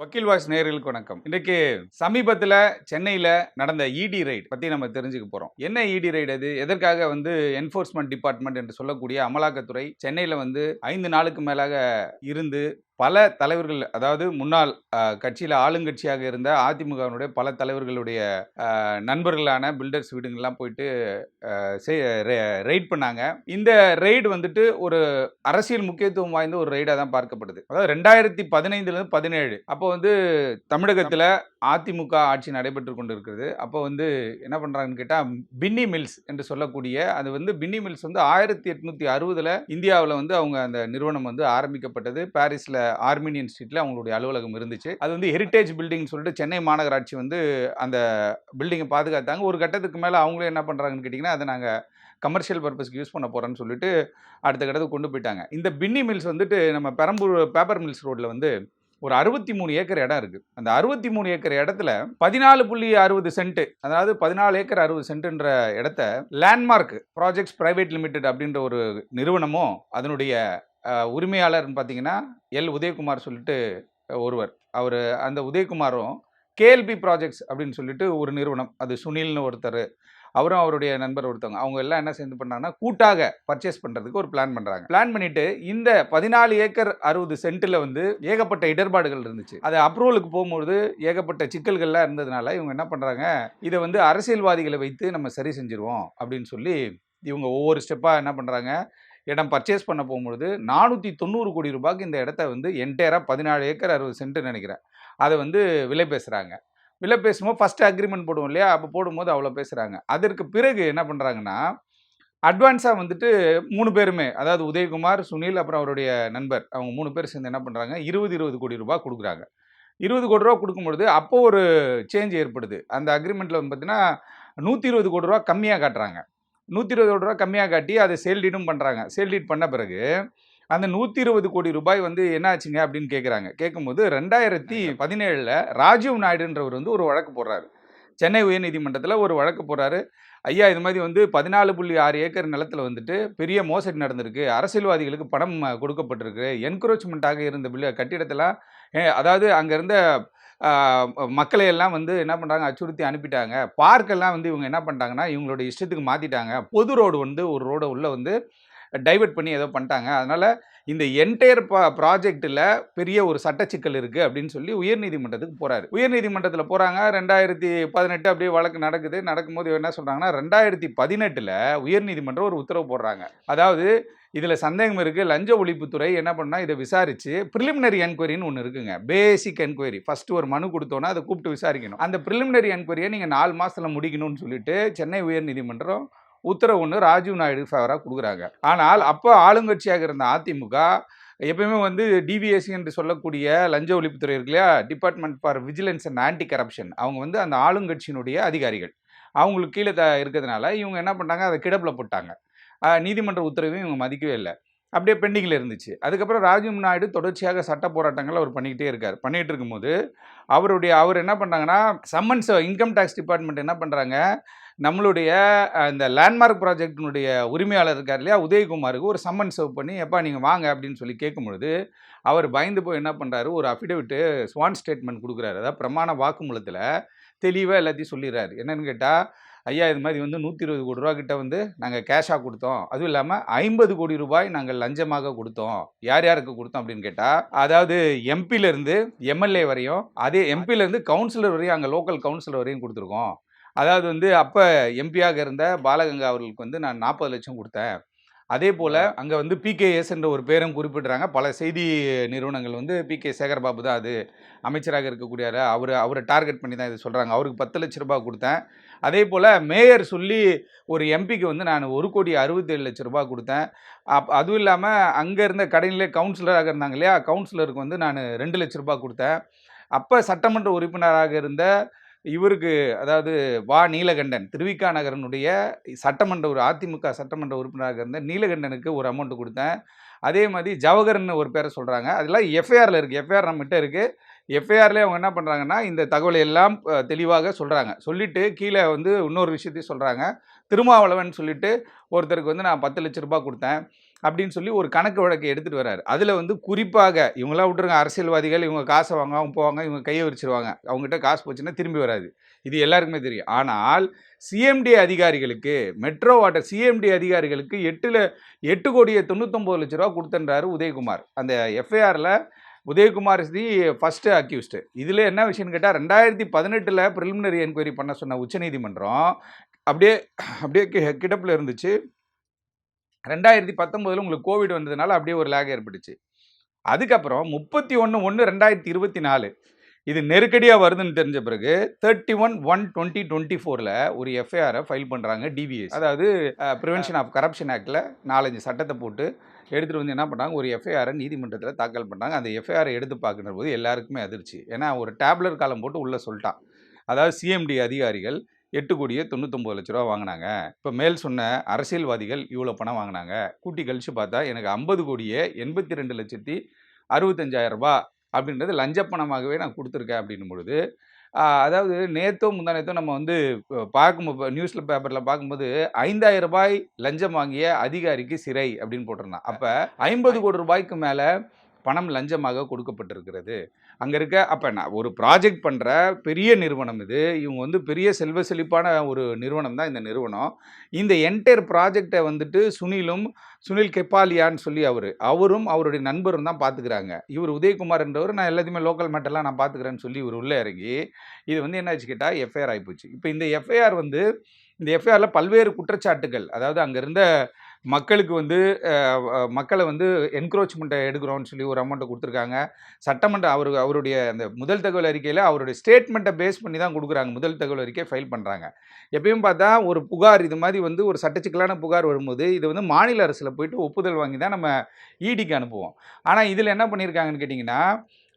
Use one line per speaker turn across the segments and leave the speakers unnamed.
வக்கீல் வாய்ஸ் நேயர்களுக்கு வணக்கம். இன்றைக்கு சமீபத்தில் சென்னையில் நடந்த இடி ரைட் பற்றி நம்ம தெரிஞ்சுக்க போகிறோம் என்ன இடி ரைடு அது? எதற்காக வந்து என்ஃபோர்ஸ்மெண்ட் டிபார்ட்மெண்ட் என்று சொல்லக்கூடிய அமலாக்கத்துறை சென்னையில் வந்து ஐந்து நாளுக்கு மேலாக இருந்து பல தலைவர்கள் அதாவது முன்னாள் கட்சியில் ஆளுங்கட்சியாக இருந்த அதிமுகவினுடைய பல தலைவர்களுடைய நண்பர்களான பில்டர்ஸ் வீடுங்கள்லாம் போயிட்டு ரெய்ட் பண்ணாங்க. இந்த ரெய்டு வந்துட்டு ஒரு அரசியல் முக்கியத்துவம் வாய்ந்த ஒரு ரெய்டாக தான் பார்க்கப்படுது. அதாவது ரெண்டாயிரத்தி பதினைந்துலேருந்து பதினேழு. அப்போ வந்து தமிழகத்தில் அதிமுக ஆட்சி நடைபெற்று கொண்டு இருக்கிறது அப்போ வந்து என்ன பண்ணுறாங்கன்னு கேட்டால் பின்னி மில்ஸ் என்று சொல்லக்கூடிய அது வந்து பின்னி மில்ஸ் வந்து ஆயிரத்தி எட்நூற்றி அறுபதில் இந்தியாவில் வந்து அவங்க அந்த நிறுவனம் வந்து ஆரம்பிக்கப்பட்டது. பாரிஸில் ஆர்மீனியன் ஸ்ட்ரீட்டில் அவங்களுடைய அலுவலகம் இருந்துச்சு. அது வந்து ஹெரிட்டேஜ் பில்டிங் சொல்லிட்டு சென்னை மாநகராட்சி வந்து அந்த பில்டிங்கை பாதுகாத்தாங்க. ஒரு கட்டத்துக்கு மேலே அவங்களே என்ன பண்ணுறாங்கன்னு கேட்டிங்கன்னா அதை நாங்கள் கமர்ஷியல் பர்பஸ்க்கு யூஸ் பண்ண போகிறோன்னு சொல்லிட்டு அடுத்த கட்டத்துக்கு கொண்டு போயிட்டாங்க. இந்த பின்னி மில்ஸ் வந்துட்டு நம்ம பெரம்பூர் பேப்பர் மில்ஸ் ரோட்டில் வந்து ஒரு அறுபத்தி மூணு ஏக்கர் இடம் இருக்குது அந்த அறுபத்தி மூணு ஏக்கர் இடத்துல பதினாலு புள்ளி அறுபது சென்ட் அதாவது பதினாலு ஏக்கர் அறுபது சென்ட்டுன்ற இடத்த லேண்ட்மார்க் ப்ராஜெக்ட்ஸ் பிரைவேட் லிமிடெட் அப்படின்ற ஒரு நிறுவனமும் அதனுடைய உரிமையாளர்னு பார்த்தீங்கன்னா எல். உதயகுமார் சொல்லிட்டு ஒருவர். அவர் அந்த உதயகுமாரும் கேஎல்பி ப்ராஜெக்ட்ஸ் அப்படின்னு சொல்லிட்டு ஒரு நிறுவனம். அது சுனில்னு ஒருத்தர். அவரும் அவருடைய நண்பர் ஒருத்தவங்க. அவங்க எல்லாம் என்ன சேர்ந்து பண்ணாங்கன்னா கூட்டாக பர்ச்சேஸ் பண்ணுறதுக்கு ஒரு பிளான் பண்ணுறாங்க பிளான் பண்ணிட்டு இந்த பதினாலு ஏக்கர் அறுபது சென்ட்டில் வந்து ஏகப்பட்ட இடர்பாடுகள் இருந்துச்சு. அது அப்ரூவலுக்கு போகும்போது ஏகப்பட்ட சிக்கல்கள்லாம் இருந்ததுனால இவங்க என்ன பண்ணுறாங்க இதை வந்து அரசியல்வாதிகளை வைத்து நம்ம சரி செஞ்சுருவோம் அப்படின்னு சொல்லி இவங்க ஒவ்வொரு ஸ்டெப்பாக என்ன பண்ணுறாங்க இடம் பர்ச்சேஸ் பண்ண போகும்பொழுது நானூற்றி தொண்ணூறு கோடி ரூபாய்க்கு இந்த இடத்த வந்து என்டையராக பதினாலு ஏக்கர் அறுபது சென்ட்டு நினைக்கிறேன். அதை வந்து விலை பேசுகிறாங்க விலை பேசும்போது ஃபஸ்ட்டு அக்ரிமெண்ட் போடுவோம் இல்லையா? அப்போ போடும்போது அவ்வளோ பேசுகிறாங்க அதற்கு பிறகு என்ன பண்ணுறாங்கன்னா அட்வான்ஸாக வந்துட்டு மூணு பேருமே அதாவது உதயகுமார் சுனில் அப்புறம் அவருடைய நண்பர் அவங்க மூணு பேர் சேர்ந்து என்ன பண்ணுறாங்க இருபது இருபது கோடி ரூபாய் கொடுக்குறாங்க. இருபது கோடி ரூபா கொடுக்கும்பொழுது அப்போது ஒரு சேஞ்ச் ஏற்படுது. அந்த அக்ரிமெண்ட்டில் வந்து பார்த்தீங்கன்னா நூற்றி இருபது கோடி ரூபா கம்மியாக காட்டுறாங்க. நூற்றி இருபது கோடி ரூபா கம்மியாக காட்டி அதை சேல் டீடும் பண்ணுறாங்க சேல் டீட் பண்ண பிறகு அந்த நூற்றி இருபது கோடி ரூபாய் வந்து என்ன ஆச்சுங்க அப்படின்னு கேட்குறாங்க கேட்கும்போது ரெண்டாயிரத்தி பதினேழில் ராஜீவ் நாயுடுன்றவர் வந்து ஒரு வழக்கு போடுறாரு. சென்னை உயர்நீதிமன்றத்தில் ஒரு வழக்கு போடுறாரு. ஐயா இது மாதிரி வந்து பதினாலு புள்ளி ஆறு ஏக்கர் நிலத்தில் வந்துட்டு பெரிய மோசடி நடந்திருக்கு. அரசியல்வாதிகளுக்கு பணம் கொடுக்கப்பட்டிருக்கு. என்க்ரோச்மெண்ட்டாக இருந்த கட்டிடத்தெல்லாம் அதாவது அங்கே இருந்த மக்களை எல்லாம் வந்து என்ன பண்ணுறாங்க அச்சுறுத்தி அனுப்பிட்டாங்க. பார்க்கெல்லாம் வந்து இவங்க என்ன பண்ணிட்டாங்கன்னா இவங்களோட இஷ்டத்துக்கு மாற்றிட்டாங்க பொது ரோடு வந்து ஒரு ரோடை உள்ளே வந்து டைவர்ட் பண்ணி ஏதோ பண்ணிட்டாங்க. அதனால் இந்த என்டையர் ப்ரா ப்ராஜெக்ட்டில் பெரிய ஒரு சட்ட சிக்கல் இருக்குது அப்படின்னு சொல்லி உயர்நீதிமன்றத்துக்கு போகிறாரு உயர்நீதிமன்றத்தில் போகிறாங்க ரெண்டாயிரத்தி பதினெட்டு அப்படியே வழக்கு நடக்குது. நடக்கும்போது என்ன சொல்கிறாங்கன்னா ரெண்டாயிரத்தி பதினெட்டில் உயர்நீதிமன்றம் ஒரு உத்தரவு போடுறாங்க. அதாவது இதில் சந்தேகம் இருக்குது லஞ்ச ஒழிப்புத்துறை என்ன பண்ணால் இதை விசாரித்து ப்ரிலிமினரி என்கொயரின்னு ஒன்று இருக்குங்க. பேசிக் என்கொயரி ஃபஸ்ட்டு ஒரு மனு கொடுத்தோன்னா அதை கூப்பிட்டு விசாரிக்கணும். அந்த ப்ரிலிமினரி என்கொயரியை நீங்கள் நாலு மாதத்தில் முடிக்கணும்னு சொல்லிட்டு சென்னை உயர்நீதிமன்றம் உத்தரவு ஒன்று ராஜீவ் நாயுடு ஃபேவராக கொடுக்குறாங்க. ஆனால் அப்போ ஆளுங்கட்சியாக இருந்த அதிமுக எப்பயுமே வந்து டிவிஎஸ்சி என்று சொல்லக்கூடிய லஞ்ச ஒழிப்புத்துறை இருக்கு இல்லையா? Department for vigilance and anti corruption அவங்க வந்து அந்த ஆளுங்கட்சியினுடைய அதிகாரிகள். அவங்களுக்கு கீழே த இருக்கிறதுனால இவங்க என்ன பண்ணாங்க அதை கிடப்பில் போட்டாங்க. நீதிமன்ற உத்தரவையும் இவங்க மதிக்கவே இல்லை. அப்படியே பெண்டிங்கில் இருந்துச்சு. அதுக்கப்புறம் ராஜீவ் நாயுடு தொடர்ச்சியாக சட்ட போராட்டங்கள் அவர் பண்ணிக்கிட்டே இருக்கார். பண்ணிகிட்டு இருக்கும்போது அவருடைய அவர் என்ன பண்ணாங்கன்னா சம்மன்ஸ் இன்கம் டேக்ஸ் டிபார்ட்மெண்ட் என்ன பண்ணுறாங்க நம்மளுடைய இந்த லேண்ட்மார்க் ப்ராஜெக்டினுடைய உரிமையாளர் இருக்கார் இல்லையா? உதயகுமாருக்கு ஒரு சம்மன் சர்வ் பண்ணி எப்பா நீங்கள் வாங்க அப்படின்னு சொல்லி கேட்கும் பொழுது அவர் பயந்து போய் என்ன பண்ணுறாரு ஒரு அஃபிடவிட்டு ஸ்வான் ஸ்டேட்மெண்ட் கொடுக்குறாரு. அதாவது பிரமாண வாக்குமூலத்தில் தெளிவாக எல்லாத்தையும் சொல்லிடுறாரு. என்னென்னு கேட்டால் ஐயா இது மாதிரி வந்து நூற்றி இருபது கோடி ரூபா கிட்ட வந்து நாங்கள் கேஷாக கொடுத்தோம். அதுவும் இல்லாமல் ஐம்பது கோடி ரூபாய் நாங்கள் லஞ்சமாக கொடுத்தோம். யார் யாருக்கு கொடுத்தோம்? அப்படின்னு கேட்டால் அதாவது எம்பிலேருந்து எம்எல்ஏ வரையும் அதே எம்பிலேருந்து கவுன்சிலர் வரையும் அங்கே லோக்கல் கவுன்சிலர் வரையும் கொடுத்துருக்கோம். அதாவது வந்து அப்போ எம்பியாக இருந்த பாலகங்கா அவர்களுக்கு வந்து நான் நாற்பது லட்சம் கொடுத்தேன். அதே போல் அங்கே வந்து பிகேஎஸ் என்ற ஒரு பேரும் குறிப்பிடுறாங்க. பல செய்தி நிறுவனங்கள் வந்து பிகே சேகர்பாபு தான் அது அமைச்சராக இருக்கக்கூடியார். அவர் அவரை டார்கெட் பண்ணி தான் இது சொல்கிறாங்க அவருக்கு பத்து லட்ச ரூபாய் கொடுத்தேன். அதே போல் மேயர் சொல்லி ஒரு எம்பிக்கு வந்து நான் ஒரு கோடி அறுபத்தேழு லட்ச ரூபாய் கொடுத்தேன். அப் அதுவும் இல்லாமல் அங்கே இருந்த கடையிலே கவுன்சிலராக இருந்தாங்க இல்லையா? கவுன்சிலருக்கு வந்து நான் ரெண்டு லட்ச ரூபாய் கொடுத்தேன். அப்போ சட்டமன்ற உறுப்பினராக இருந்த இவருக்கு அதாவது வா. நீலகண்டன் திருவிக்கா நகரனுடைய சட்டமன்ற ஒரு அதிமுக சட்டமன்ற உறுப்பினராக இருந்த நீலகண்டனுக்கு ஒரு அமௌண்ட் கொடுத்தேன். அதே மாதிரி ஜவஹர்னு ஒரு பேரை சொல்கிறாங்க அதெல்லாம் எஃப்ஐஆரில் இருக்குது எஃப்ஐஆர் நம்மகிட்ட இருக்குது எஃப்ஐஆர்லேயே அவங்க என்ன பண்ணுறாங்கன்னா இந்த தகவலை எல்லாம் தெளிவாக சொல்கிறாங்க சொல்லிவிட்டு கீழே வந்து இன்னொரு விஷயத்தையும் சொல்கிறாங்க திருமாவளவன் சொல்லிட்டு ஒருத்தருக்கு வந்து நான் பத்து லட்ச ரூபாய் கொடுத்தேன். அப்படின்னு சொல்லி ஒரு கணக்கு வழக்கை எடுத்துகிட்டு வராரு அதில் வந்து குறிப்பாக இவங்களாம் விட்டுருங்க அரசியல்வாதிகள் இவங்க காசை வாங்குவாங்க போவாங்க இவங்க கையை விரிச்சிருவாங்க. அவங்ககிட்ட காசு போச்சுன்னா திரும்பி வராது. இது எல்லாருக்குமே தெரியும். ஆனால் சிஎம்டி அதிகாரிகளுக்கு மெட்ரோ வாட்டர் சிஎம்டி அதிகாரிகளுக்கு எட்டில் எட்டு கோடியே தொண்ணூத்தொம்பது லட்ச ரூபா கொடுத்துன்றாரு உதயகுமார். அந்த எஃப்ஐஆரில் Udayakumar is the first accused இதில் என்ன விஷயம்னு கேட்டால் ரெண்டாயிரத்தி பதினெட்டில் ப்ரிலிமினரி என்கொயரி பண்ண சொன்ன உச்சநீதிமன்றம் அப்படியே அப்படியே கிடப்பில் இருந்துச்சு. ரெண்டாயிரத்தி பத்தொம்போதில் உங்களுக்கு கோவிட் வந்ததுனால அப்படியே ஒரு லேக் ஏற்பட்டுச்சு. அதுக்கப்புறம் முப்பத்தி ஒன்று ஒன்று ரெண்டாயிரத்தி இருபத்தி நாலு. இது நெருக்கடியாக வருதுன்னு தெரிஞ்ச பிறகு thirty one one twenty twenty ஃபோரில் ஒரு எஃப்ஐஆரை ஃபைல் பண்ணுறாங்க டிவிஎஸ் அதாவது ப்ரிவென்ஷன் ஆஃப் கரப்ஷன் ஆக்டில் நாலஞ்சு சட்டத்தை போட்டு எடுத்துகிட்டு வந்து என்ன பண்ணுறாங்க ஒரு எஃப்ஐஆரை நீதிமன்றத்தில் தாக்கல் பண்ணுறாங்க அந்த எஃப்ஐஆரை எடுத்து பார்க்குற போது எல்லாருக்குமே அதிர்ச்சி. ஏன்னா ஒரு டேப்லெட் காலம் போட்டு உள்ளே சொல்லிட்டான். அதாவது சிஎம்டி அதிகாரிகள் எட்டு கோடியே தொண்ணூத்தொம்பது லட்ச ரூபா வாங்கினாங்க. இப்போ மேல் சொன்ன அரசியல்வாதிகள் இவ்வளோ பணம் வாங்கினாங்க. கூட்டி கழிச்சு பார்த்தா எனக்கு ஐம்பது கோடியே எண்பத்தி ரெண்டு லட்சத்தி அறுபத்தஞ்சாயிரம் ரூபாய் அப்படின்றது லஞ்ச பணமாகவே நான் கொடுத்துருக்கேன் அப்படின்னும் பொழுது அதாவது நேத்தோ முந்தா நேத்தோ நம்ம வந்து இப்போ பார்க்கும்போது நியூஸில் பேப்பரில் பார்க்கும்போது ஐந்தாயிரம் ரூபாய் லஞ்சம் வாங்கிய அதிகாரிக்கு சிறை அப்படின்னு போட்டிருந்தான். அப்போ ஐம்பது கோடி ரூபாய்க்கு மேலே பணம் லஞ்சமாக கொடுக்கப்பட்டிருக்கிறது. அங்கே இருக்க அப்போ நான் ஒரு ப்ராஜெக்ட் பண்ணுற பெரிய நிறுவனம் இது. இவங்க வந்து பெரிய செல்வ செழிப்பான ஒரு நிறுவனம் தான் இந்த நிறுவனம். இந்த என்டையர் ப்ராஜெக்டை வந்துட்டு சுனிலும் சுனில் கெப்பாலியான்னு சொல்லி அவர் அவரும் அவருடைய நண்பரும் தான் பார்த்துக்கிறாங்க இவர் உதயகுமார் என்றவர் நான் எல்லாத்தையுமே லோக்கல் மேட்டர்லாம் நான் பார்த்துக்கிறேன்னு சொல்லி இவர் உள்ளே இறங்கி இது வந்து என்ன ஆச்சு கேட்டால் எஃப்ஐஆர் ஆகிப்போச்சு இப்போ இந்த எஃப்ஐஆர் வந்து இந்த எஃப்ஐஆரில் பல்வேறு குற்றச்சாட்டுகள் அதாவது அங்கே இருந்த மக்களுக்கு வந்து மக்களை வந்து என்க்ரோச்மெண்ட்டை எடுக்கிறோம்னு சொல்லி ஒரு அமௌண்ட்டை கொடுத்துருக்காங்க. சட்டமன்ற அவர் அவருடைய அந்த முதல் தகவல் அறிக்கையில் அவருடைய ஸ்டேட்மெண்ட்டை பேஸ் பண்ணி தான் கொடுக்குறாங்க. முதல் தகவல் அறிக்கை ஃபைல் பண்ணுறாங்க எப்பயும் பார்த்தா ஒரு புகார் இது மாதிரி வந்து ஒரு சட்டச்சிக்கலான புகார் வரும்போது இது வந்து மாநில அரசில் போயிட்டு ஒப்புதல் வாங்கி தான் நம்ம இடிக்கு அனுப்புவோம். ஆனால் இதில் என்ன பண்ணியிருக்காங்கன்னு கேட்டிங்கன்னா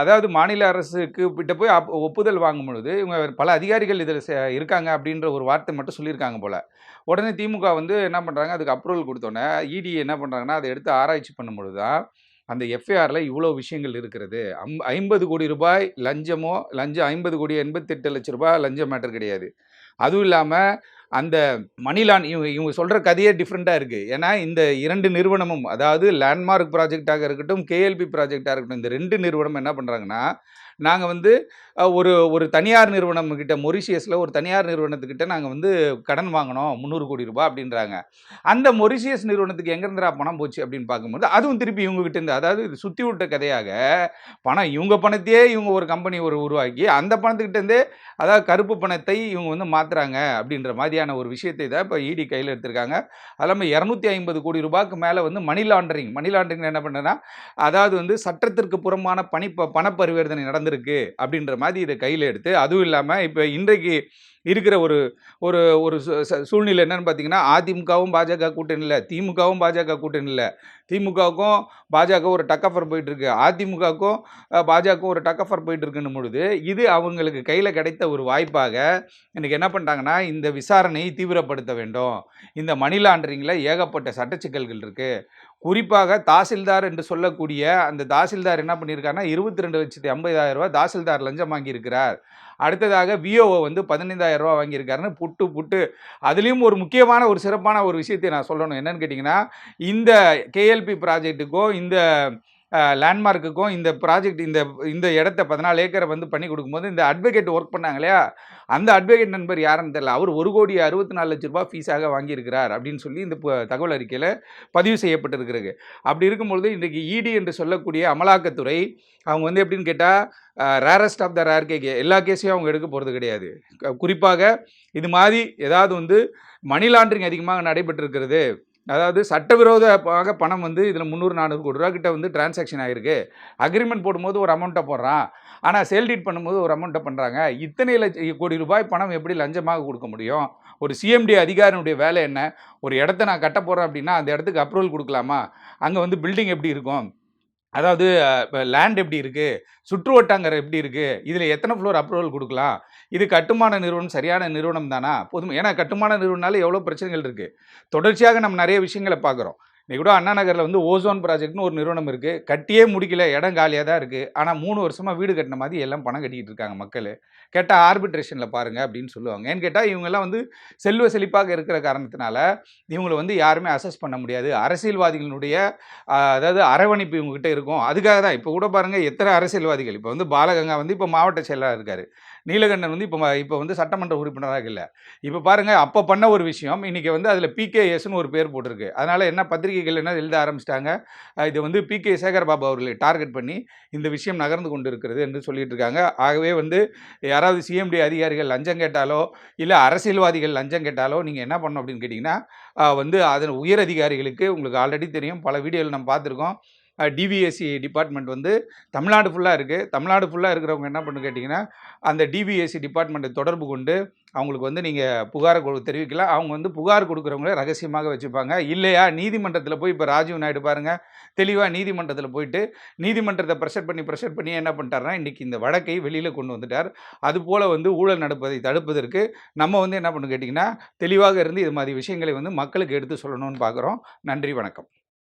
அதாவது மாநில அரசுக்கு கிட்ட போய் ஒப்புதல் வாங்கும் பொழுது இவங்க பல அதிகாரிகள் இதில் இருக்காங்க அப்படின்ற ஒரு வார்த்தை மட்டும் சொல்லியிருக்காங்க போல். உடனே திமுக வந்து என்ன பண்ணுறாங்க அதுக்கு அப்ரூவல் கொடுத்தோன்னே இடி என்ன பண்ணுறாங்கன்னா அதை எடுத்து ஆராய்ச்சி பண்ணும் பொழுது தான் அந்த எஃப்ஐஆரில் இவ்வளோ விஷயங்கள் இருக்கிறது. அம் ஐம்பது கோடி ரூபாய் லஞ்சமோ லஞ்சம் ஐம்பது கோடி எண்பத்தெட்டு லட்ச ரூபாய் லஞ்சம் மேட்டர் கிடையாது. அதுவும் இல்லாமல் அந்த மணிலான் இவங்க இவங்க சொல்கிற கதையே டிஃப்ரெண்ட்டாக இருக்குது ஏன்னா இந்த இரண்டு நிறுவனமும் அதாவது லேண்ட்மார்க் ப்ராஜெக்டாக இருக்கட்டும் கேஎல்பி ப்ராஜெக்டாக இருக்கட்டும் இந்த ரெண்டு நிறுவனம் என்ன பண்ணுறாங்கன்னா நாங்கள் வந்து ஒரு ஒரு தனியார் நிறுவனம் கிட்ட மொரிஷியஸில் ஒரு தனியார் நிறுவனத்துக்கிட்ட நாங்கள் வந்து கடன் வாங்கினோம். முந்நூறு கோடி ரூபாய் அப்படின்றாங்க. அந்த மொரிஷியஸ் நிறுவனத்துக்கு எங்கேருந்துரா பணம் போச்சு அப்படின்னு பார்க்கும்போது அதுவும் திருப்பி இவங்ககிட்ட இருந்து அதாவது இது சுற்றி விட்ட கதையாக பணம் இவங்க பணத்தையே இவங்க ஒரு கம்பெனி ஒரு உருவாக்கி அந்த பணத்துக்கிட்டேருந்தே அதாவது கருப்பு பணத்தை இவங்க வந்து மாற்றுறாங்க அப்படின்ற மாதிரியான ஒரு விஷயத்தை தான் இப்போ இடி கையில் எடுத்திருக்காங்க. அது இல்லாமல் இரநூத்தி ஐம்பது கோடி ரூபாய்க்கு மேலே வந்து மணி லாண்டரிங் மணி லாண்டரிங் என்ன பண்ணுறேன்னா அதாவது வந்து சட்டத்திற்கு புறமான பணி பணப்பரிவர்த்தனை பண வந்திருக்கு அப்படின்ற மாதிரி இதை கையில் எடுத்து அதுவும் இல்லாமல் இப்போ இன்றைக்கு இருக்கிற ஒரு ஒரு ஒரு ச- சூழ்நிலை என்னென்னு பார்த்தீங்கன்னா அதிமுகவும் பாஜக கூட்டணி இல்லை திமுகவும் பாஜக கூட்டணி இல்லை. திமுகவுக்கும் பாஜக ஒரு டக்கஃபர் போயிட்டுருக்கு அதிமுகவுக்கும் பாஜகவும் ஒரு டக்கஃபர் போயிட்டுருக்குன்னு பொழுது இது அவங்களுக்கு கையில் கிடைத்த ஒரு வாய்ப்பாக இன்றைக்கி என்ன பண்ணிட்டாங்கன்னா இந்த விசாரணையை தீவிரப்படுத்த வேண்டும். இந்த மணி லாண்டரிங்கில் ஏகப்பட்ட சட்டச்சிக்கல்கள் இருக்குது குறிப்பாக தாசில்தார் என்று சொல்லக்கூடிய அந்த தாசில்தார் என்ன பண்ணியிருக்காருன்னா இருபத்தி ரெண்டு லட்சத்தி ஐம்பதாயிரம் ரூபாய் தாசில்தார் லஞ்சம் வாங்கியிருக்கிறார். அடுத்ததாக விஓஓ வந்து பதினைந்தாயிரம் ரூபா வாங்கியிருக்காருன்னு புட்டு புட்டு. அதுலேயும் ஒரு முக்கியமான ஒரு சிறப்பான ஒரு விஷயத்தை நான் சொல்லணும். என்னன்னு கேட்டிங்கன்னா இந்த கேஎல்பி ப்ராஜெக்ட்டுக்கோ இந்த லேண்ட்மார்க்குக்கும் இந்த ப்ராஜெக்ட் இந்த இந்த இடத்த பதினாலு ஏக்கரை வந்து பண்ணி கொடுக்கும்போது இந்த அட்வொகேட் ஒர்க் பண்ணாங்க இல்லையா? அந்த அட்வொகேட் நண்பர் யாருன்னு தெரில அவர் ஒரு கோடி அறுபத்தி நாலு லட்ச ரூபா ஃபீஸாக வாங்கியிருக்கிறார் அப்படின்னு சொல்லி இந்த தகவல் அறிக்கையில் பதிவு செய்யப்பட்டிருக்கிறது. அப்படி இருக்கும்பொழுது இன்றைக்கு இடி என்று சொல்லக்கூடிய அமலாக்கத்துறை அவங்க வந்து எப்படின்னு கேட்டால் ரேரஸ்ட் ஆஃப் த ரேர் கே எல்லா கேஸையும் அவங்க எடுக்க போகிறது கிடையாது. க- குறிப்பாக இது மாதிரி ஏதாவது வந்து மணி லாண்டரிங் அதிகமாக நடைபெற்றிருக்கிறது அதாவது சட்டவிரோதமாக பணம் வந்து இதில் முந்நூறு நானூறு கோடி ரூபா கிட்ட வந்து டிரான்சாக்ஷன் ஆகிருக்கு அக்ரிமெண்ட் போடும்போது ஒரு அமௌண்ட்டை போடுறான். ஆனால் சேல் டீட் பண்ணும்போது ஒரு அமௌண்ட்டை பண்ணுறாங்க இத்தனை லட்ச கோடி ரூபாய் பணம் எப்படி லஞ்சமாக கொடுக்க முடியும்? ஒரு சிஎம்டி அதிகாரினுடைய வேலை என்ன? ஒரு இடத்த நான் கட்ட போகிறேன் அப்படின்னா அந்த இடத்துக்கு அப்ரூவல் கொடுக்கலாமா? அங்கே வந்து பில்டிங் எப்படி இருக்கும்? அதாவது லேண்ட் எப்படி இருக்குது சுற்று வட்டாங்கிற எப்படி இருக்குது இதில் எத்தனை ஃப்ளோர் அப்ரூவல் கொடுக்கலாம்? இது கட்டுமான நிறுவனம் சரியான நிறுவனம் தானா? போதும் ஏன்னா கட்டுமான நிறுவனால எவ்வளோ பிரச்சனைகள் இருக்குது தொடர்ச்சியாக நம்ம நிறைய விஷயங்களை பார்க்குறோம். இன்னைக்கு கூட அண்ணா நகரில் வந்து ஓசோன் ப்ராஜெக்ட்னு ஒரு நிறுவனம் இருக்குது கட்டியே முடிக்கல இடம் காலியாக தான் இருக்குது ஆனால் மூணு வருஷமாக வீடு கட்டின மாதிரி எல்லாம் பணம் கட்டிக்கிட்டு இருக்காங்க மக்கள். கேட்டால் ஆர்பிட்ரேஷனில் பாருங்கள் அப்படின்னு சொல்லுவாங்க. ஏன்னு கேட்டால் இவங்கெல்லாம் வந்து செல்வ செழிப்பாக இருக்கிற காரணத்தினால இவங்களை வந்து யாருமே அசஸ் பண்ண முடியாது. அரசியல்வாதிகளுடைய அதாவது அரவணைப்பு இவங்ககிட்ட இருக்கும். அதுக்காக தான். இப்போ கூட பாருங்கள் எத்தனை அரசியல்வாதிகள்? இப்போ வந்து பாலகங்கா வந்து இப்போ மாவட்ட செயலராக இருக்கார். நீலகண்டன் வந்து இப்போ இப்போ வந்து சட்டமன்ற உறுப்பினராக இல்லை. இப்போ பாருங்கள் அப்போ பண்ண ஒரு விஷயம் இன்றைக்கி வந்து அதில் பிகேஎஸ்னு ஒரு பேர் போட்டிருக்கு. அதனால் என்ன பத்திரிகைகள் என்ன எழுத ஆரம்பிச்சிட்டாங்க இது வந்து பிகே சேகர் பாபு அவர்களை டார்கெட் பண்ணி இந்த விஷயம் நகர்ந்து கொண்டு இருக்கிறது என்று சொல்லிட்டு இருக்காங்க. ஆகவே வந்து யாராவது சிஎம்டி அதிகாரிகள் லஞ்சம் கேட்டாலோ இல்லை அரசியல்வாதிகள் லஞ்சம் கேட்டாலோ நீங்கள் என்ன பண்ணணும் அப்படின்னு கேட்டிங்கன்னா வந்து அதன் உயர் அதிகாரிகளுக்கு உங்களுக்கு ஆல்ரெடி தெரியும். பல வீடியோவில் நம்ம பார்த்துருக்கோம். டிவிஎஸ்சி டிபார்ட்மெண்ட் வந்து தமிழ்நாடு ஃபுல்லாக இருக்குது தமிழ்நாடு ஃபுல்லாக இருக்கிறவங்க என்ன பண்ணு கேட்டிங்கன்னா அந்த டிவிஎஸ்சி டிபார்ட்மெண்ட்டை தொடர்பு கொண்டு அவங்களுக்கு வந்து நீங்கள் புகார் கொடு தெரிவிக்கலாம். அவங்க வந்து புகார் கொடுக்குறவங்கள ரகசியமாக வச்சுப்பாங்க. இல்லையா? நீதிமன்றத்தில் போய் இப்போ ராஜீவ் நாயுடு பாருங்கள் தெளிவாக நீதிமன்றத்தில் போயிட்டு நீதிமன்றத்தை ப்ரெஷர் பண்ணி ப்ரெஷர் பண்ணி என்ன பண்ணிட்டாருன்னா இன்றைக்கி இந்த வழக்கை வெளியில் கொண்டு வந்துட்டார். அதுபோல் வந்து ஊழல் நடப்பதை தடுப்பதற்கு நம்ம வந்து என்ன பண்ணு கேட்டிங்கன்னா தெளிவாக இருந்து இது மாதிரி விஷயங்களை வந்து மக்களுக்கு எடுத்து சொல்லணும்னு பார்க்குறோம் நன்றி வணக்கம்.